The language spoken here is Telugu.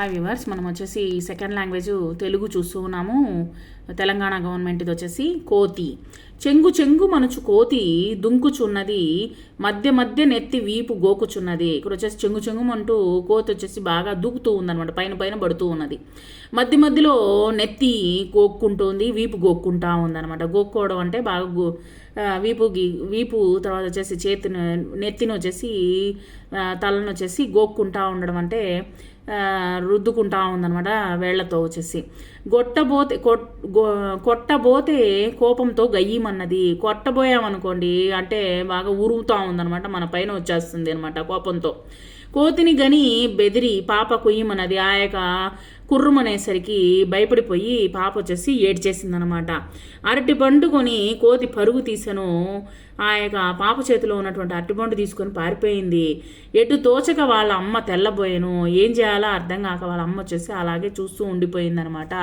హాయ్ వివర్స్ మనం వచ్చేసి సెకండ్ లాంగ్వేజ్ తెలుగు చూస్తూ ఉన్నాము. తెలంగాణ గవర్నమెంట్ ఇది వచ్చేసి కోతి. చెంగు చెంగు మనుచు కోతి దుంకుచున్నది మధ్య మధ్య నెత్తి వీపు గోకుచున్నది. ఇక్కడ వచ్చేసి చెంగు చెంగు అంటూ కోతి వచ్చేసి బాగా దూకుతూ ఉందన్నమాట పైన పైన పడుతూ ఉన్నది. మధ్య మధ్యలో నెత్తి గోక్కుంటుంది వీపు గోక్కుంటా ఉందన్నమాట. గోక్కోవడం అంటే బాగా గో వీపు వీపు తర్వాత వచ్చేసి చేతిని నెత్తిని వచ్చేసి తలను వచ్చేసి గోక్కుంటా ఉండడం అంటే రుద్దుకుంటా ఉందన్నమాట వేళ్ళతో వచ్చేసి. గొట్టబోతే కొట్ కొట్టబోతే కోపంతో గయ్యమన్నది. కొట్టబోయామనుకోండి అంటే బాగా ఉరుముతా ఉందన్నమాట మన పైన వచ్చేస్తుంది అనమాట కోపంతో. కోతిని గని బెదిరి పాప కొయ్యమన్నది. ఆ యొక్క కుర్రుమనేసరికి భయపడిపోయి పాప వచ్చేసి ఏడ్చేసిందనమాట. అరటి పండు కొని కోతి పరుగు తీసాను ఆ యొక్క పాప చేతిలో ఉన్నటువంటి అరటిపండు తీసుకొని పారిపోయింది. ఎటు తోచక వాళ్ళ అమ్మ తెల్లబోయాను ఏం చేయాలో అర్థం కాక వాళ్ళ అమ్మ వచ్చేసి అలాగే చూస్తూ ఉండిపోయిందనమాట.